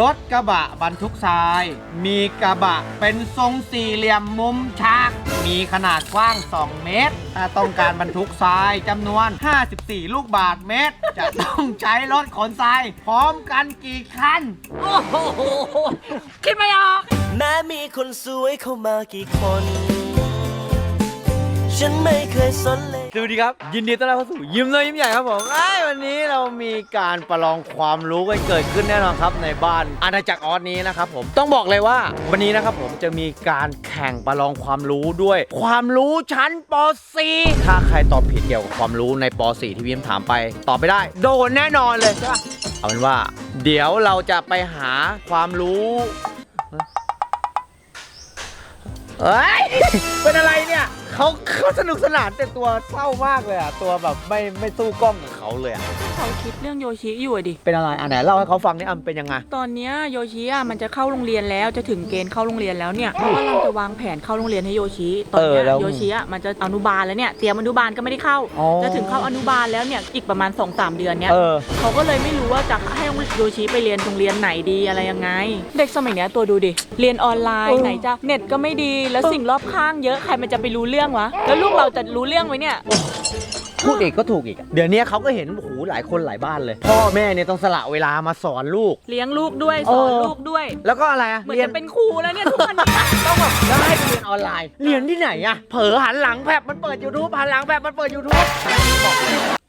รถกระบะบรรทุกทราย มีกระบะเป็นทรงสี่เหลี่ยมมุมฉาก มีขนาดกว้าง 2 เมตร ถ้าต้องการบรรทุกทรายจำนวน 54 ลูกบาทเมตร จะต้องใช้รถขนทราย พร้อมกันกี่คัน โอ้โห คิดไม่ออก แม้มีคนสวยเข้ามากี่คน ฉันไม่เคยสนเลย สวัสดีครับ ยินดีต้อนรับเข้าสู่ยิ้มน้อยยิ้มใหญ่ครับผมไอ้ยวันนี้เรามีการประลองความรู้กันเกิดขึ้นแน่นอนครับ ในบ้านอาณาจักรออสนี้นะครับผมต้องบอกเลยว่าวันนี้นะครับผมจะมีการแข่งประลองความรู้ด้วย ความรู้ชั้นป .4 ถ้าใครตอบผิดเกี่ยวกับความรู้ในป .4 ที่พี่ยิ้มถามไปตอบไม่ได้โดนแน่นอนเลยใช่ปะเอาเป็นว่า เดี๋ยวเราจะไปหาความรู้เฮ้ยเป็นอะไรเนี่ย เขาเขาสนุกสนานแต่ตัวเศร้ามากเลยอะ ตัวแบบไม่ไม่สู้กล้องกับเขาเลยอะ เขาคิดเรื่องโยชิอยู่อะดิ เป็นอะไรอะไหนเล่าให้เขาฟังนี่อะมันเป็นยังไง ตอนเนี้ยโยชิอะมันจะเข้าโรงเรียนแล้วจะถึงเกณฑ์เข้าโรงเรียนแล้วเนี่ยเพราะว่าเราจะวางแผนเข้าโรงเรียนให้โยชิ ตอนเนี้ยเออแล้วโยชิอะมันจะอนุบาลแล้วเนี่ยเตรียมอนุบาลก็ไม่ได้เข้า อ๋อ จะถึงเข้าอนุบาลแล้วเนี่ยอีกประมาณ2อสเดือนเนี่ย เออ เขาก็เลยไม่รู้ว่าจะให้โยชิไปเรียนโรงเรียนไหนดีอะไรยังไง เด็กสมัยเนี้ยตัวดูดิ เรียนออนไลเอน์อ ไหนจะเน็ตก็ไม่ดีแล้วสิ่งรอบข้างเยอะใครมันจะไปรู้เรื่องวะ แล้วลูกเราจะรู้เรื่องไหมเนี่ย พูดอีกก็ถูกอีกอะเดี๋ยวนี้เขาก็เห็นโอ้โหหลายคนหลายบ้านเลย พ่อแม่เนี่ยต้องสละเวลามาสอนลูก เลี้ยงลูกด้วยสอนเออลูกด้วย แล้วก็อะไรอะเหมือนเรียนจะเป็นครูแล้วเนี่ยทุกวันเนี้ยต้องแบบแล้วให้ไปเรียนออนไลน์ เรียนที่ไหนอะเผลอหันหลังแผบมันเปิดยูทูบหันหลังแผบมันเปิดยู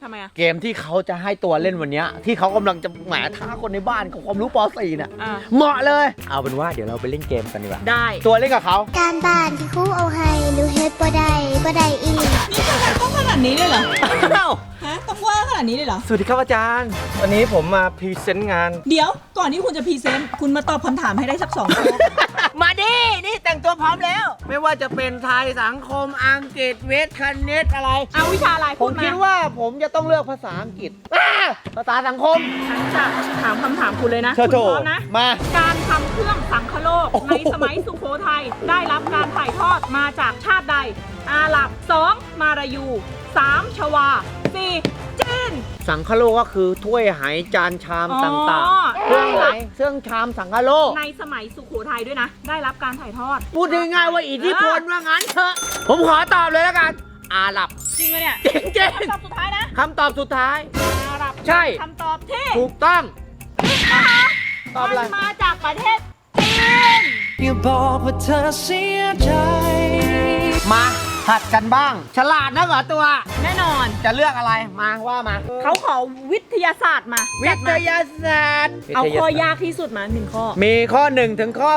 ทูบทำไมอะเกมที่เขาจะให้ตัวเล่นวันเนี้ยที่เขากำลังจะแหมท้าคนในบ้านกับความรู้ป .4 น่ะ อะเหมาะเลย เอาเป็นว่าเดี๋ยวเราไปเล่นเกมกันดีกว่า ได้ ตัวเล่นกับเขา การบ้านที่ครูเอาให้หนูเฮ็ดบ่ได้บ่ได้อีกต้องขนาดนี้เลยเหรอ อ้าวฮะ ต้องว่าขนาดนี้เลยเหรอ สวัสดีครับอาจารย์ วันนี้ผมมาพรีเซนต์งาน เดี๋ยว ก่อนที่คุณจะพรีเซนต์ คุณมาตอบคำถามให้ได้สักสองข้อ มาดิ นี่แต่งตัวพร้อมแล้ว ไม่ว่าจะเป็นไทยสังคมอังกฤษเวทคณิตอะไร เอาวิชาอะไรผพูมดมาคิดว่าผมจะต้องเลือกภาษาอังกฤษอ่าภาษาสังคม ฉันจะถามคำถามคุณเลยนะเธอคุณโถพร้อมนะมาการทำเครื่องสังคโลกโอ้โห ในสมัยสุโขทัยได้รับการถ่ายทอดมาจากชาติใด อาหรับ 2. มารายู 3. ชวา 4. จีน สังคโลกก็คือถ้วยไหจานชามอ๋อต่างๆเครื่องไหนเครื่องชามสังคโลกในสมัยสุโขทัยด้วยนะ ได้รับการถ่ายทอด พูดง่ายๆว่าอิทธิพลว่างั้นเถอะผมขอตอบเลยแล้วกัน อาหรับ จริงไหมเนี่ยจริงคำตอบสุดท้ายนะๆคำตอบสุดท้าย อาหรับใช่ คำตอบที่ถูกต้อง ตอบอะไร มันมาจากประเทศจีน อย่าบอกว่าเธอเสียใจ มา หัดกันบ้าง ฉลาดนะเหรอตัว แน่นอน จะเลือกอะไรมาว่ามาเขาขอวิทยาศาสตร์มาวิจัดทมา ยาศาสตร์ เอาข้อยากที่สุดมาหนึ่งข้อ มีข้อ 1 ถึงข้อ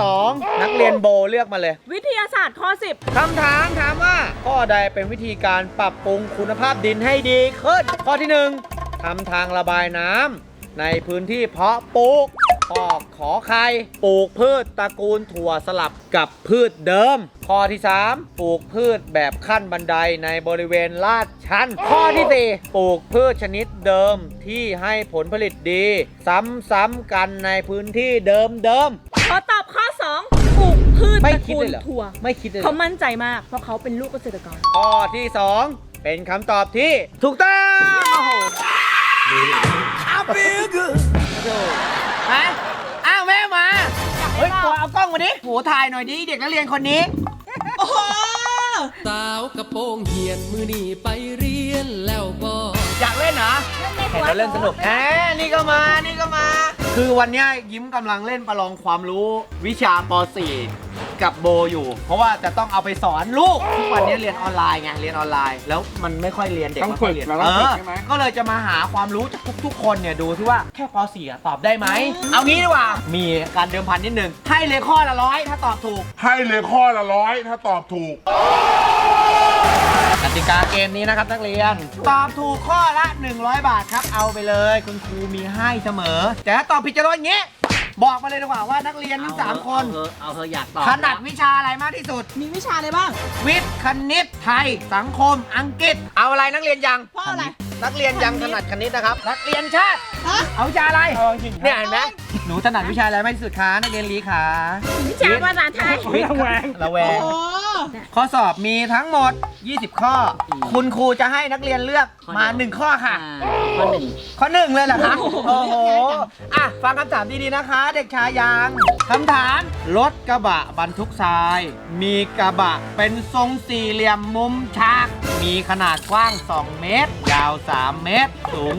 32 นักเรียนโบเลือกมาเลยวิทยาศาสตร์ข้อ 10 คำถามถามว่า ข้อใดเป็นวิธีการปรับปรุงคุณภาพดินให้ดีขึ้น ข้อที่ 1ทำทางระบายน้ำในพื้นที่เพาะปลูกข้อขอไข่ปลูกพืชตระกูลถั่วสลับกับพืชเดิม ข้อที่ 3 ปลูกพืชแบบขั้นบันไดในบริเวณลาดชัน ข้อที่ 4 ปลูกพืชชนิดเดิมที่ให้ผลผลิตดี ซ้ำๆกันในพื้นที่เดิมขอตอบข้อ 2 ปลูกพืชๆไม่ตระคิดกูเลลยเหรอถั่วไม่คิดเลยเหรเขาอมั่นใจมาก เพราะเขาเป็นลูกเกษตรกร ข้อที่ 2 เป็นคำตอบที่ถูกต้องโอ้โห I feel good ฮะอ้าวแม่มา เฮ้ยตัวเอากล้องมาดิโหถ่ายหน่อยดิเด็กนักเรียนคนนี้โอ้โห สาวกระโปรงเหียนมือนี่ไปเรียนแล้วบ่อยากเล่นเหรอเห็นแล้วเล่นสนุกแหมนี่ก็มานี่ก็มา คือวันเนี้ยยิ้มกำลังเล่นประลองความรู้วิชาป .4 กับโบอยู่ เพราะว่าจะต้องเอาไปสอนลูกทุกวันนี้เรียนออนไลน์ไงเรียนออนไลน์ แล้วมันไม่ค่อยเรียนเด็กต้องไม่ค่อยเรียนฝึกเราต้องฝึกเออใช่ไหม ก็เลยจะมาหาความรู้จากทุกๆ คนเนี่ยดูที่ว่าแค่ป .4 อะตอบได้ไหมเอางี้ดีกว่ามีการเดิมพันนิดนึงให้เลยข้อละร้อยถ้าตอบถูก ให้เลยข้อละร้อยถ้าตอบถูกก ติกาเกมนี้นะครับนักเรียน ตอบถูกข้อละ 100 บาทครับ เอาไปเลย คุณครูมีให้เสมอ แต่ถ้าตอบผิดจะโดนอย่างงี้ บอกมาเลยดีกว่าว่านักเรียนทั้งสามคน เอาเธออยากตอบถนัดวิชาอะไรมากที่สุด มีวิชาอะไรบ้าง วิทย์คณิตไทย สังคม อังกฤษ เอาอะไรนักเรียนยัง เพราะอะไร นักเรียนยังถนัดคณิตนะครับ นักเรียนชาติ ฮะเอาวิชาอะไรเอาจริงครับเนี่ยเห็นไหมหนูถนัดวิชาอะไรมากที่สุดคะนักเรียนลีขาวิชาภาษาไทย วิทย์ระแวงโอ้ ข้อสอบมีทั้งหมด 20 ข้อ คุณครูจะให้นักเรียนเลือกมา 1 ข้อค่ะ ข้อหนึ่งข้อหนึ่งเลยเหรอคะ โอ้โห อะ ฟังคำถามดีๆนะคะ เด็กชายยังคำถาม รถกระบะบรรทุกทราย มีกระบะเป็นทรงสี่เหลี่ยมมุมฉาก มีขนาดกว้าง 2 เมตร ยาว 3 เมตร สูง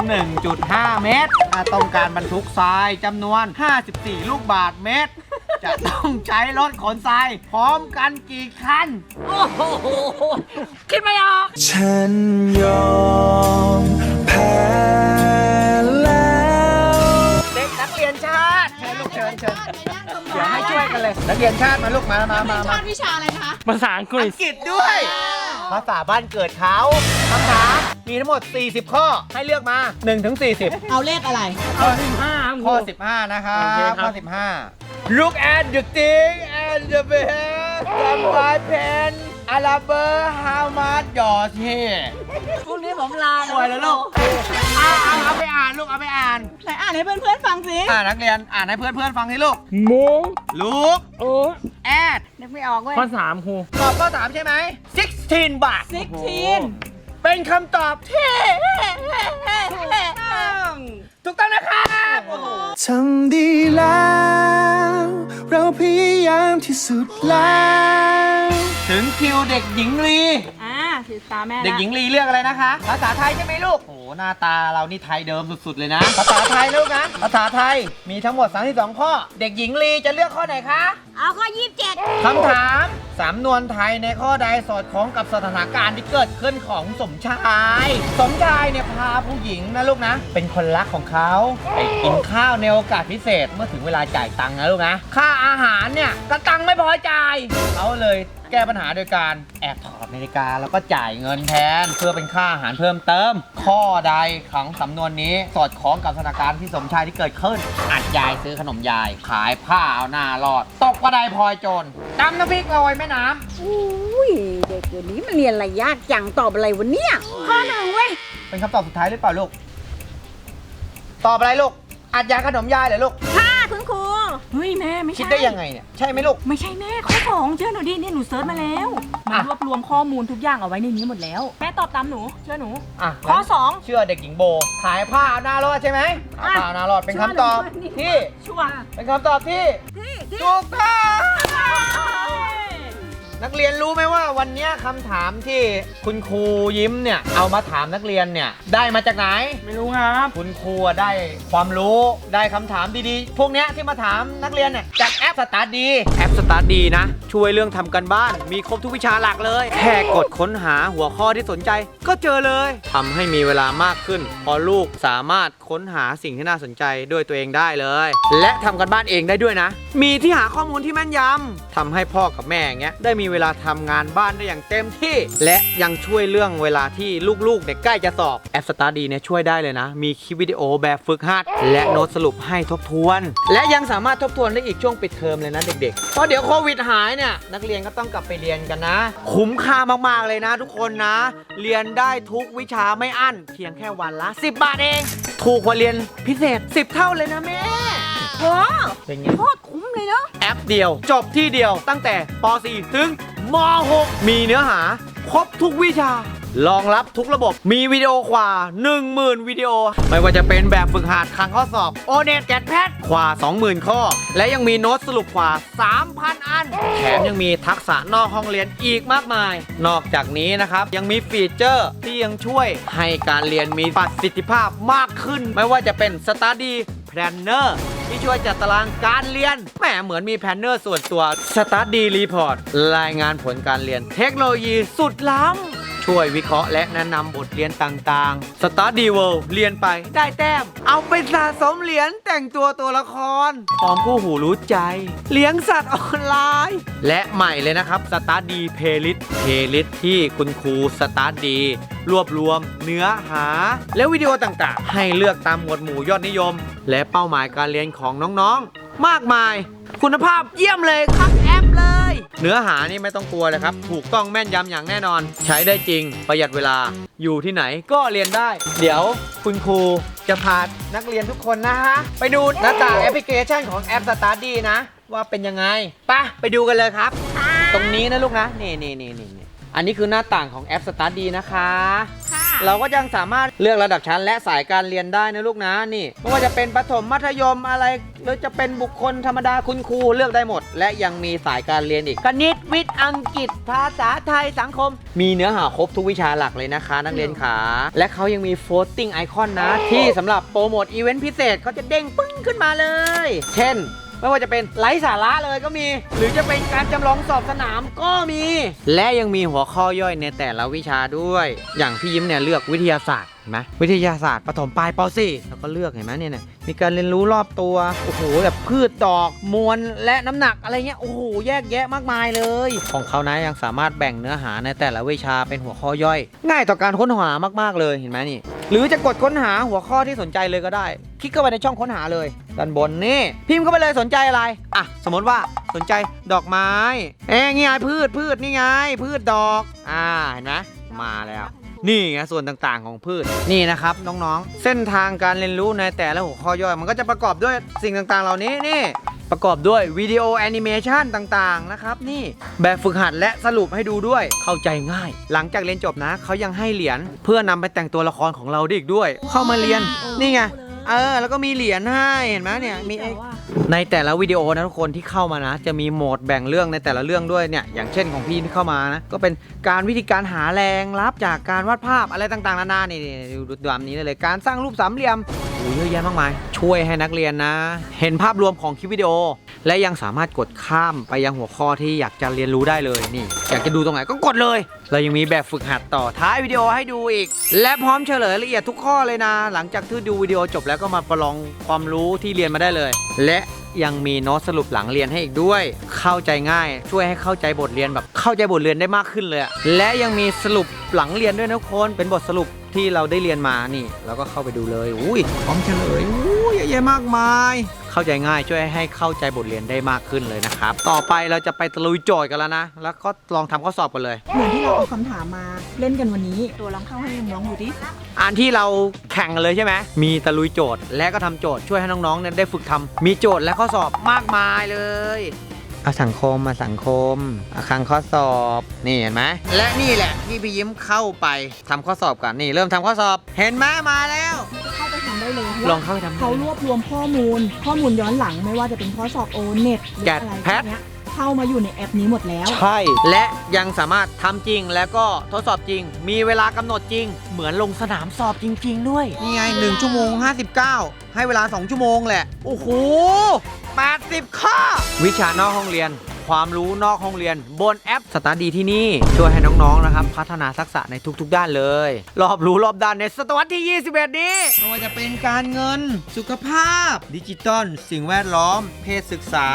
1.5 เมตรอะต้องการบรรทุกทรายจำนวน 54 ลูกบาทเมตร จะต้องใช้รถขนทราย พร้อมกันกี่คัน โอ้โหคิดไม่ออก ฉันยอมแพ้แล้วเด็กนักเรียนชาติเชิญลูกเชิญเชิญเดี๋ยวให้ช่วยกันเลย นักเรียนชาติมาลูกมามามามาวิชาอะไรคะภาษาอังกฤอัษงกฤษด้วย ภาษาบ้านเกิดเขาคำถามมีทั้งหมด 40 ข้อให้เลือกมา1ถึง40เอาเลขอะไรข้อที่ห้าครับข้อ15 นะครับโอเคครับ ข้อ 15 Look at the thing and the bear the my pen a l a b e r how much yours here พรุ่งนี้ผมลาสวยแล้วลูกเอาเอาเอาไปอ่านลูกเอาไปอ่าน ไหนอ่านให้เพื่อนๆฟังสิอ่านักเรียนอ่านให้เพื่อนๆฟังสิลูกหมู Look โอ้ at นึกไม่ออกเว้ยข้อสามครูตอบข้อ3ใช่ไหม16 บาท16เป็นคำตอบที่ถูกต้องนะครับโอ้โห ทำดีแล้ว เราพยายามที่สุดแล้ว ถึงคิวเด็กหญิงลี อ่าถือตาแม่เด็กหญิงลีเลือกอะไรนะคะ ภาษาไทยใช่ไหมลูก โอ้โหหน้าตาเรานี่ไทยเดิมสุดๆเลยนะ ภาษาไทยลูกนะ ภาษาไทยมีทั้งหมด 32 ข้อ เด็กหญิงลีจะเลือกข้อไหนคะเอาข้อ27คำถามสำนวนไทยในข้อใดสอดคล้องกับสถานการณ์ที่เกิดขึ้นของสมชาย สมชายเนี่ยพาผู้หญิงนะลูกนะ เป็นคนรักของเขาไปกินข้าวในโอกาสพิเศษเมื่อถึงเวลาจ่ายตังค์นะลูกนะ ค่าอาหารเนี่ยกระตังค์ไม่พอจ่ายเขาเลย แก้ปัญหาโดยการแอบถอดนาฬิกาแล้วก็จ่ายเงินแทน เพื่อเป็นค่าอาหารเพิ่มเติม ข้อใดของสำนวนนี้สอดคล้องกับสถานการณ์ที่สมชายที่เกิดขึ้น อัดยายซื้อขนมยาย ขายผ้าเอาหน้ารอด ตกกระไดพลอยโจรตำน้ำพริกลอยแม่น้ำอุ้ยเด็กเดี๋ยวนี้มันเรียนอะไรยากจังตอบอะไรวะเนี่ยข้อหนึ่งเว้ยเป็นคำตอบสุดท้ายหรือเปล่าลูก ตอบอะไรลูกอัดยาขนมยายเหรอลูกค่ะคุณครู เฮ้ยแม่ไม่ใช่คิดได้ยังไงเนี่ย ใช่ไหมลูก ไม่ใช่แม่ข้อสองเชื่อหนูดิเนี่ยหนูเซิร์ชมาแล้วมันอะ รวบรวมข้อมูลทุกอย่างเอาไว้ในนี้หมดแล้ว แม่ตอบตามหนูเชื่อหนู อะข้องั้นสอง เชื่อเด็กหญิงโบ ขายผ้าเอาหน้ารอดใช่ไหมขายผ้าเอาหน้ารอดเป็นคำตอบที่ชัวร์เป็นคำตอบที่ถูกต้อง นักเรียนรู้ไหมว่าวันเนี้ยคำถามที่คุณครูยิ้มเนี่ยเอามาถามนักเรียนเนี่ยได้มาจากไหน ไม่รู้ครับ คุณครูอะได้ความรู้ได้คำถามดีๆ พวกเนี้ยที่มาถามนักเรียนเนี่ยจากแอป สตาร์ดีแอปสตาร์ดีนะ ช่วยเรื่องทำกันบ้าน มีครบทุกวิชาหลักเลย แค่กดค้นหาหัวข้อที่สนใจ ก็เจอเลยทำให้มีเวลามากขึ้น พอลูกสามารถค้นหาสิ่งที่น่าสนใจด้วยตัวเองได้เลย และทำกันบ้านเองได้ด้วยนะ มีที่หาข้อมูลที่แม่นยำทำให้พ่อกับแม่อย่างเงี้ยได้มีเวลาทำงานบ้านได้อย่างเต็มที่ และยังช่วยเรื่องเวลาที่ลูกๆเนี่ยใกล้จะสอบแอปสตาร์ดีเนี่ยช่วยได้เลยนะ มีคลิปวิดีโอแบบฝึกหัด และโน้ตสรุปให้ทบทวน และยังสามารถทบทวนได้อีกช่วงปิดเทอมเลยนะเด็กๆ เพราะเดี๋ยวโควิดหายเนี่ย นักเรียนก็ต้องกลับไปเรียนกันนะ คุ้มค่ามากๆเลยนะทุกคนนะ เรียนได้ทุกวิชาไม่อั้น เพียงแค่วันละ 10 บาทเอง ถูกกว่าเรียนพิเศษ 10 เท่าเลยนะแม่โอ้เป็นไงโคตรคุ้มเลยเนาะแอปเดียว จบที่เดียวตั้งแต่ป .4 ถึงม .6 มีเนื้อหา ครบทุกวิชา รองรับทุกระบบมีวิดีโอกว่า 10,000 วิดีโอ ไม่ว่าจะเป็นแบบฝึกหัดครั้งข้อสอบโอเน็ตแกดแพทกว่า 20,000 ข้อ และยังมีโน้ตสรุปกว่า 3,000 อัน แถมยังมีทักษะนอกห้องเรียนอีกมากมาย นอกจากนี้นะครับ ยังมีฟีเจอร์ที่ยังช่วยให้การเรียนมีประสิทธิภาพมากขึ้น ไม่ว่าจะเป็น Study Planner ที่ช่วยจัดตารางการเรียน แหมเหมือนมีแพลนเนอร์ส่วนตัว Study Report รายงานผลการเรียน เทคโนโลยีสุดล้ำ ช่วยวิเคราะห์และแนะนำบทเรียนต่างๆ Study World เรียนไปได้แต้ม เอาไปสะสมเหรียญแต่งตัวตัวละครพร้อมคู่หูรู้ใจ เลี้ยงสัตว์ออนไลน์ และใหม่เลยนะครับ Study Playlist Playlist ที่คุณครู Study รวบรวมเนื้อหา และวิดีโอต่างๆ ให้เลือกตามหมวดหมู่ยอดนิยม และเป้าหมายการเรียนของน้องๆ มากมาย คุณภาพเยี่ยมเลยครับแอปเลย เนื้อหานี่ไม่ต้องกลัวเลยครับ ถูกต้องแม่นยำอย่างแน่นอน ใช้ได้จริง ประหยัดเวลา อยู่ที่ไหนก็เรียนได้ เดี๋ยวคุณครูจะพานักเรียนทุกคนนะฮะ ไปดูหน้าต่างแอปพลิเคชันของแอป Study นะ ว่าเป็นยังไงไปะไปดูกันเลยครับค่ะตรงนี้นะลูกนะ นี่นี่นี่นี่นี่ อันนี้คือหน้าต่างของแอป Start ดีนะคะ ค่ะ เราก็ยังสามารถเลือกระดับชั้นและสายการเรียนได้นะลูกนะนี่ไม่ว่าจะเป็นประถมมัธยมอะไร หรือจะเป็นบุคคลธรรมดาคุณครูเลือกได้หมด และยังมีสายการเรียนอีกคณิตวิทย์อังกฤษภาษาไทยสังคม มีเนื้อหาครบทุกวิชาหลักเลยนะคะ นักเรียนขา และเขายังมี floating icon นะ ที่สำหรับโปรโมทอีเวนต์พิเศษเขาจะเด้งปึ้งขึ้นมาเลย เช่น ไม่ว่าจะเป็นไร้สาระเลยก็มี หรือจะเป็นการจำลองสอบสนามก็มี และยังมีหัวข้อย่อยในแต่ละวิชาด้วย อย่างพี่ยิ้มเนี่ยเลือกวิทยาศาสตร์เห็นไหมวิทยาศาสตร์ปฐมปลายป .4 แล้วก็เลือกเห็นไหมเนี่ยมีการเรียนรู้รอบตัวโอ้โหแบบพืชดอกมวลและน้ำหนักอะไรเงี้ยโอ้โหแยกแยะมากมายเลย ของเขานะยังสามารถแบ่งเนื้อหาในแต่ละวิชาเป็นหัวข้อย่อย ง่ายต่อการค้นหามากๆเลยเห็นไหมนี่ หรือจะกดค้นหาหัวข้อที่สนใจเลยก็ได้ คลิกเข้าไปในช่องค้นหาเลยด้านบนนี่ พิมพ์เข้าไปเลยสนใจอะไร อะ สมมติว่าสนใจดอกไม้ เอ้ยนี่ไงพืชพืชนี่ไง พืชดอก อ่าเห็นไหมมาแล้ว นี่ไงส่วนต่างๆของพืชนี่นะครับน้องๆ เส้นทางการเรียนรู้ในแต่ละหัวข้อย่อย มันก็จะประกอบด้วยสิ่งต่างๆ เหล่านี้นี่ ประกอบด้วยวิดีโอแอนิเมชันต่างๆ นะครับ นี่แบบฝึกหัดและสรุปให้ดูด้วยเข้าใจง่าย หลังจากเรียนจบนะ เขายังให้เหรียญเพื่อนำไปแต่งตัวละครของเราได้อีกด้วย เข้ามาเรียนนี่ไง เออ แล้วก็มีเหรียญให้เห็นไหมเนี่ยมีไอ้แต่ว่า ในแต่ละวิดีโอนะทุกคนที่เข้ามานะ จะมีโหมดแบ่งเรื่องในแต่ละเรื่องด้วยเนี่ยอย่างเช่นของพี่ที่เข้ามานะก็เป็นการวิธีการหาแรงรับจากการวาดภาพอะไรต่างๆนานานี่ดูดูตามนี้เลยการสร้างรูปสามเหลี่ยมโอ้เยอะแยะมากมาย ช่วยให้นักเรียนนะ เห็นภาพรวมของคลิปวิดีโอ และยังสามารถกดข้ามไปยังหัวข้อที่อยากจะเรียนรู้ได้เลยนี่ อยากจะดูตรงไหนก็กดเลย เรายังมีแบบฝึกหัดต่อท้ายวิดีโอให้ดูอีก และพร้อมเฉลยละเอียดทุกข้อเลยนะ หลังจากที่ดูวิดีโอจบแล้วก็มาประลองความรู้ที่เรียนมาได้เลย และ ยังมีโน้ตสรุปหลังเรียนให้อีกด้วย เข้าใจง่าย ช่วยให้เข้าใจบทเรียนแบบเข้าใจบทเรียนได้มากขึ้นเลย และยังมีสรุปหลังเรียนด้วยนะทุกคนเป็นบทสรุป ที่เราได้เรียนมานี่เราก็เข้าไปดูเลยอุ้ยพร้อมเฉลยอุ้ยเยอะแยะมากมาย เข้าใจง่ายช่วยให้เข้าใจบทเรียนได้มากขึ้นเลยนะครับ ต่อไปเราจะไปตะลุยโจทย์กันแล้วนะ แล้วก็ลองทำข้อสอบกันเลย เหมือนที่เราเอาคำถามมาเล่นกันวันนี้ ตัวลองเข้าให้น้องๆดูดิอันที่เราแข่งกันเลยใช่ไหมมีตะลุยโจทย์และก็ทำโจทย์ช่วยให้น้องๆเนี่ยได้ฝึกทำมีโจทย์และข้อสอบมากมายเลย เอาสังคมมาสังคมอาคังข้อสอบ นี่เห็นไหมและนี่แหละที่พี่ยิ้มเข้าไปทำข้อสอบกันนี่เริ่มทำข้อสอบ เห็นไหมมาแล้ว เข้าไปทำได้เลยลองเข้าไปทำ เขารวบรวมข้อมูล ข้อมูลย้อนหลังไม่ว่าจะเป็นข้อสอบโอเน็ตหรือแกดอะไรแพพวท กเนี้ย เข้ามาอยู่ในแอปนี้หมดแล้ว ใช่ และยังสามารถทำจริงแล้วก็ทดสอบจริง มีเวลากำหนดจริง เหมือนลงสนามสอบจริง ๆ ด้วย นี่ไง 1 ชั่วโมง 59 ให้เวลา 2 ชั่วโมงแหละ โอ้โห 80 ข้อ วิชานอกห้องเรียน ความรู้นอกห้องเรียน บนแอปสตาร์ดีที่นี่ ช่วยให้น้องๆนะครับ พัฒนาทักษะในทุกๆ ด้านเลย รอบรู้รอบด้านในศตวรรษที่ 21 นี้ไม่ว่าจะเป็นการเงิน สุขภาพ ดิจิตอลสิ่งแวดล้อม เพศศึกษา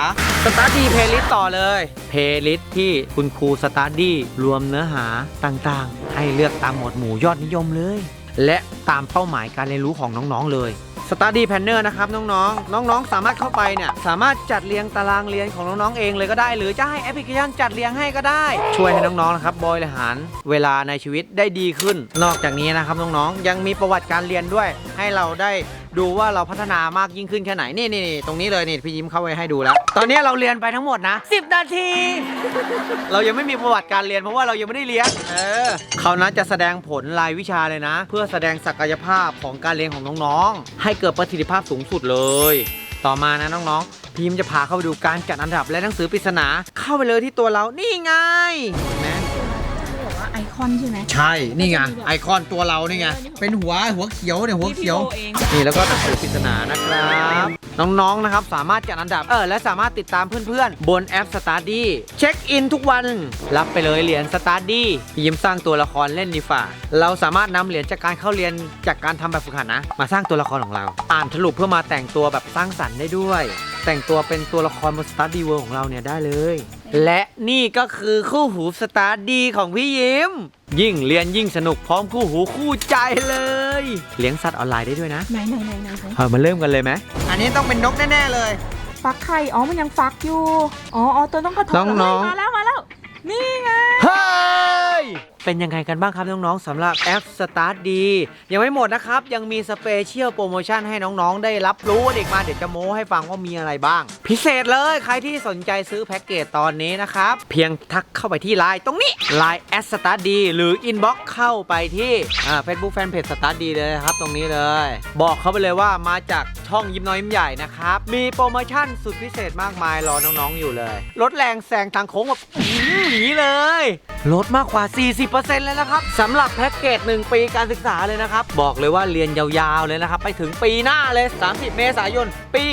สตาร์ดีเพลย์ลิสต่อเลย เพลย์ลิสที่คุณครูสตาร์ดี้รวมเนื้อหาต่างๆ ให้เลือกตามหมวดหมู่ยอดนิยมเลย และตามเป้าหมายการเรียนรู้ของน้องๆเลย สตาดี้แพนเนอร์นะครับน้องๆ น้องๆ สามารถเข้าไปเนี่ยสามารถจัดเรียงตารางเรียนของน้องๆเองเลยก็ได้ หรือจะให้แอปพลิเคชันจัดเรียงให้ก็ได้ ช่วยให้น้องๆนะครับบริหารเวลาในชีวิตได้ดีขึ้น นอกจากนี้นะครับน้องๆ ยังมีประวัติการเรียนด้วย ให้เราได้ ดูว่าเราพัฒนามากยิ่งขึ้นแค่ไหนนี่นี่นี่ตรงนี้เลยนี่พี่ยิ้มเข้าไปให้ดูแล้ว ตอนนี้เราเรียนไปทั้งหมดนะ10 นาที เรายังไม่มีประวัติการเรียนเพราะว่าเรายังไม่ได้เรียนเออเขานะจะแสดงผลรายวิชาเลยนะ เพื่อแสดงศักยภาพของการเรียนของน้องๆ ให้เกิดประสิทธิภาพสูงสุดเลย ต่อมานะน้องๆพีมจะพาเข้าไปดูการจัดอันดับและหนังสือปริศนาเข้าไปเลยที่ตัวเรานี่ไงเห็น ไอคอนใช่ไหม ใช่ นี่ไง ไอคอนตัวเรานี่ไง เป็นหัวหัวเขียวเนี่ยหัวเขียวเอง นี่แล้วก็หนังสือปริศนานะครับ น้องๆนะครับสามารถจัดอันดับ เออ และสามารถติดตามเพื่อนๆ บนแอป Study เช็คอินทุกวัน รับไปเลยเหรียญ Study ยิ้มสร้างตัวละครเล่นดีฝ่า เราสามารถนำเหรียญจากการเข้าเรียนจากการทำแบบฝึกหัดนะ มาสร้างตัวละครของเรา อ่านสรุปเพื่อมาแต่งตัวแบบสร้างสรรค์ได้ด้วย แต่งตัวเป็นตัวละครบน Study World ของเราเนี่ยได้เลย และนี่ก็คือคู่หู Study ของพี่ยิ้ม ยิ่งเรียนยิ่งสนุกพร้อมคู่หูคู่ใจเลย เลี้ยงสัตว์ออนไลน์ได้ด้วยนะไหนไหนไหนไหนไหนเออมาเริ่มกันเลยไหมอันนี้ต้องเป็นนกแน่ๆเลย ฟักไข่ อ๋อ มันยังฟักอยู่ อ๋ออ๋อตัวต้องกระทบน้องๆ เฮ้ยมาแล้ว มาแล้ว นี่ไง เฮ้ย เป็นยังไงกันบ้างครับน้องๆสำหรับแอป Start ดียังไม่หมดนะครับ ยังมีสเปเชียลโปรโมชั่นให้น้องๆ ได้รับรู้เด็กมาเดี๋ยวจะโม้ให้ฟังว่ามีอะไรบ้าง พิเศษเลยใครที่สนใจซื้อแพ็กเกจตอนนี้นะครับ เพียงทักเข้าไปที่ไลน์ตรงนี้ Line แอ Start ดีหรือ Inbox เข้าไปที่อ่า Facebook Fanpage Start ดีเลยครับตรงนี้เลย บอกเขาไปเลยว่ามาจากช่องยิ้มน้อยยิ้มใหญ่นะครับมีโปรโมชั่นสุดพิเศษมากมายรอน้องๆอยู่เลยลดแรงแซงทางโค้งแบบอย่างนี้เลยลดมากกว่า 40เลยนะครับสำหรับแพ็กเกจ 1 ปีการศึกษาเลยนะครับ บอกเลยว่าเรียนยาวๆเลยนะครับ ไปถึงปีหน้าเลย 30 เมษายน ปี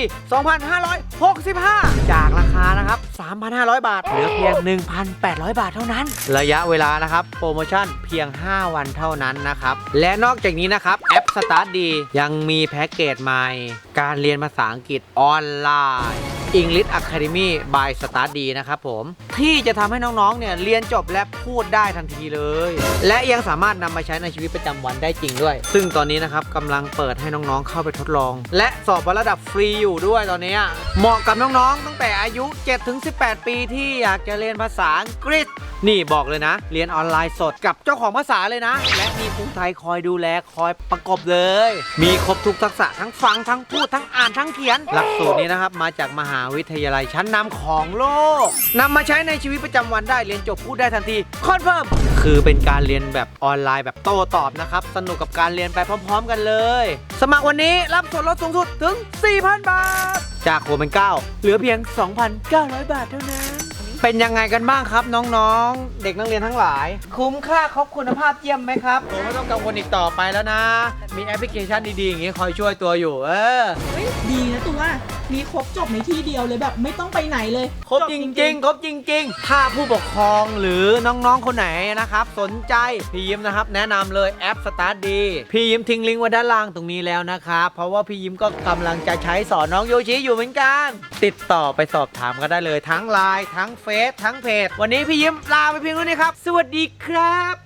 2565 จากราคานะครับ 3,500 บาท เหลือเพียง 1,800 บาทเท่านั้น ระยะเวลานะครับ โปรโมชั่นเพียง 5 วันเท่านั้นนะครับ และนอกจากนี้นะครับ แอป Start ดียังมีแพ็กเกจใหม่ การเรียนภาษาอังกฤษออนไลน์ English Academy by Start ดีนะครับผม ที่จะทำให้น้องๆ เนี่ย เรียนจบและพูดได้ทันทีเลย และยังสามารถนำมาใช้ในชีวิตประจำวันได้จริงด้วย ซึ่งตอนนี้นะครับกำลังเปิดให้น้องๆ เข้าไปทดลอง และสอบระดับฟรีอยู่ด้วยตอนนี้ เหมาะกับน้องๆ ตั้งแต่อายุ 7-18 ปีที่อยากจะเรียนภาษาอังกฤษ นี่บอกเลยนะ เรียนออนไลน์สดกับเจ้าของภาษาเลยนะ และมีครูไทยคอยดูแลคอยประกบเลย มีครบทุกทักษะทั้งฟังทั้งพูดทั้งอ่านทั้งเขียน หลักสูตรนี้นะครับมาจากมหาวิทยาลัยชั้นนำของโลกนำมาใช้ในชีวิตประจำวันได้เรียนจบพูดได้ทันทีคอนเฟิร์มคือเป็นการเรียนแบบออนไลน์แบบโต้ตอบนะครับ สนุกกับการเรียนไปพร้อม ๆ กันเลย สมัครวันนี้รับส่วนลดสูงสุดถึง 4,000 บาท จากหัวเป็น9เหลือเพียง 2,900 บาทเท่านั้น เป็นยังไงกันบ้างครับน้องๆ เด็กนักเรียนทั้งหลาย คุ้มค่าครบคุณภาพเยี่ยมไหมครับผมไม่ต้องกังวลอีกต่อไปแล้วนะ มีแอปพลิเคชันดีๆ อย่างนี้คอยช่วยตัวอยู่ เออ เฮ้ยดีนะตัว มีครบจบในที่เดียวเลยแบบไม่ต้องไปไหนเลย ครบจริงๆ ครบจริง ๆ ถ้าผู้ปกครองหรือน้องๆ คนไหนนะครับ สนใจพี่ยิ้มนะครับ แนะนำเลยแอป Start ดีพี่ยิ้มทิ้งลิงก์ไว้ด้านล่างตรงนี้แล้วนะครับ เพราะว่าพี่ยิ้มก็กำลังจะใช้สอนน้องโยชิอยู่เหมือนกัน ติดต่อไปสอบถามกันได้เลยทั้งไลน์ทั้งเฟซทั้งเพจวันนี้พี่ยิ้มลาไปเพียงเท่านี้ครับ สวัสดีครับ